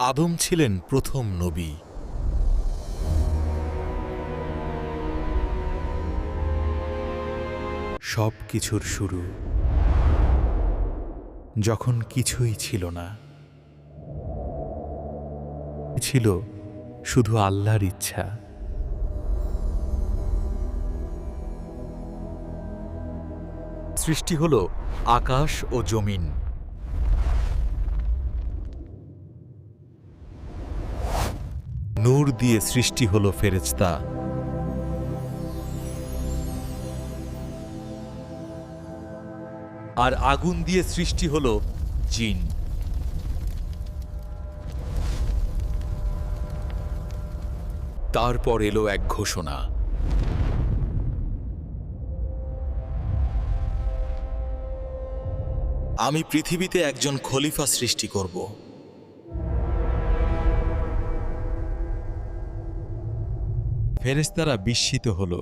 আদম ছিলেন প্রথম নবী। সব কিছুর শুরু যখন কিছুই ছিল না। ছিল শুধু আল্লাহর ইচ্ছা। সৃষ্টি হল আকাশ ও জমিন। নূর দিয়ে সৃষ্টি হল ফেরেশতা। আর আগুন দিয়ে সৃষ্টি হল জিন। তারপর এলো এক ঘোষণা। আমি পৃথিবীতে একজন খলিফা সৃষ্টি করব। ফেরেশতারা বিস্মিত হল।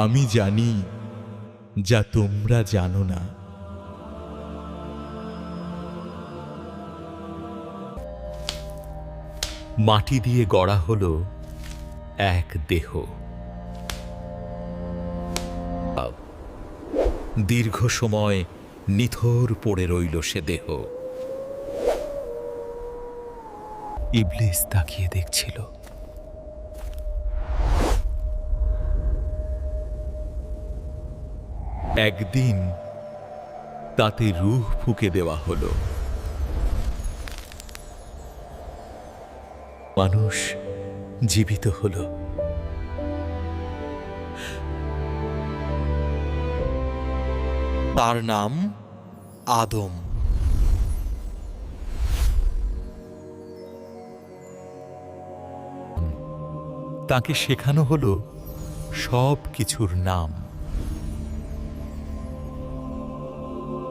আমি জানি যা তোমরা জানো না। মাটি দিয়ে গড়া হল এক দেহ। দীর্ঘ সময় নিথর পড়ে রইল সে দেহ। ইবলিস তাকিয়ে দেখছিল। একদিন তাতে রুহ ফুকে দেওয়া হলো। মানুষ জীবিত হলো। তার নাম আদম। তাকে শেখানো হলো সব কিছুর নাম।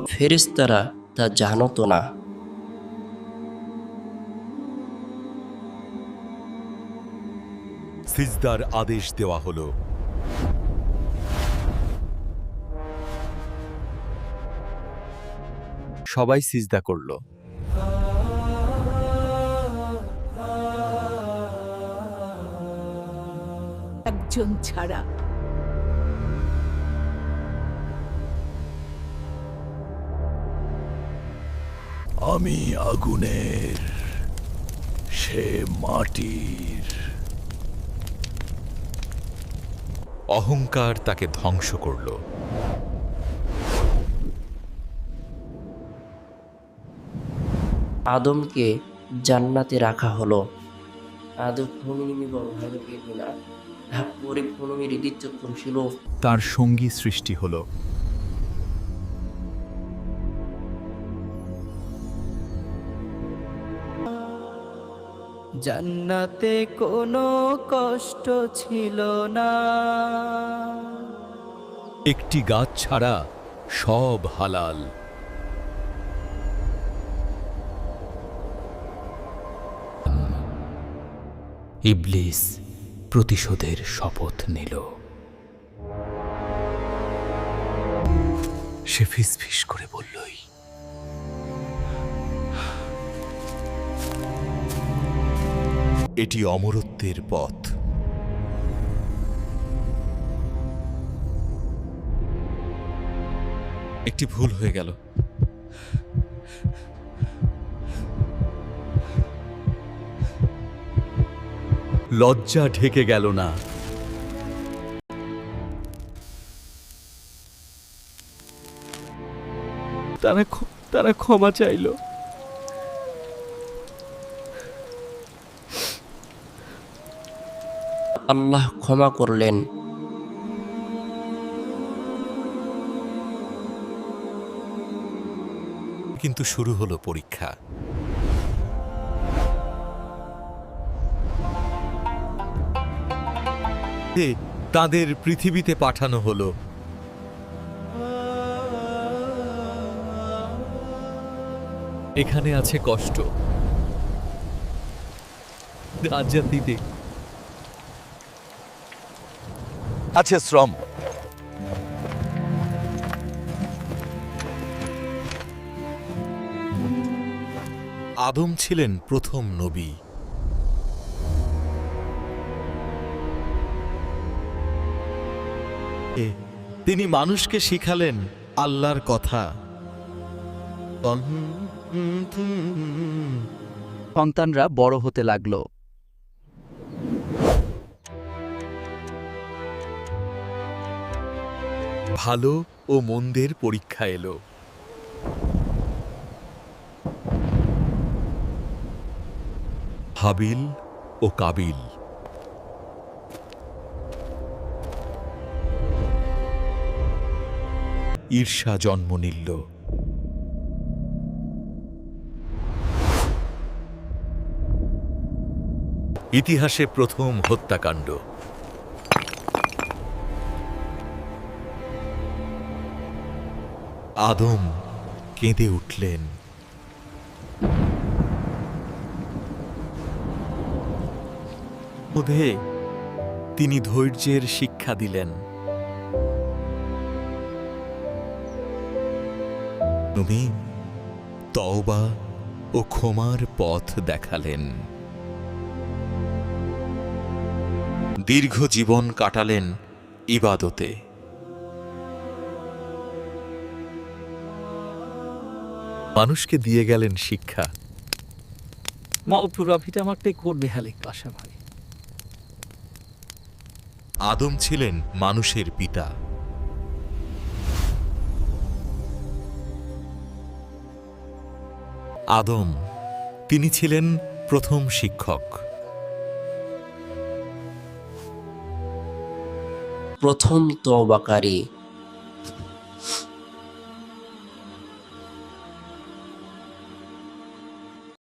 ফেরেশতারা তা জানত না। সিজদার আদেশ দেওয়া হলো। সবাই সিজদা করল। একজন ছাড়া। আমি আগুনের সে মাটির। অহংকার তাকে ধ্বংস করল। আদমকে জান্নাতে রাখা হলো। তার সঙ্গী সৃষ্টি হলো। জান্নাতে কোনো কষ্ট ছিল না। একটি গাছ ছাড়া সব হালাল। ইবলিস প্রতিশোধের শপথ নিল। সে ফিসফিস করে বললই, এটি অমরত্বের পথ। একটি ভুল হয়ে গেল। লজ্জা ঢেকে গেল না। তারা তারা ক্ষমা চাইলো। আল্লাহ ক্ষমা করলেন। কিন্তু শুরু হলো পরীক্ষা। তাদের পৃথিবীতে পাঠানো হলো। এখানে আছে কষ্ট। আছে শ্রম। আদম ছিলেন প্রথম নবী। তিনি মানুষকে শিখালেন আল্লাহর কথা। সন্তানরা বড় হতে লাগল। ভালো ও মন্দের পরীক্ষা এলো। হাবিল ও কাবিল। ঈর্ষা জন্ম নিল। ইতিহাসে প্রথম হত্যাকাণ্ড। আদম কেঁদে উঠলেন। তিনি ধৈর্যের শিক্ষা দিলেন। তুমি তওবা ও ক্ষমার পথ দেখালেন। দীর্ঘ জীবন কাটালেন ইবাদতে। মানুষকে দিয়ে গেলেন শিক্ষা। আদম ছিলেন মানুষের পিতা। আদম। তিনি ছিলেন প্রথম শিক্ষক। প্রথম তওবাকারী।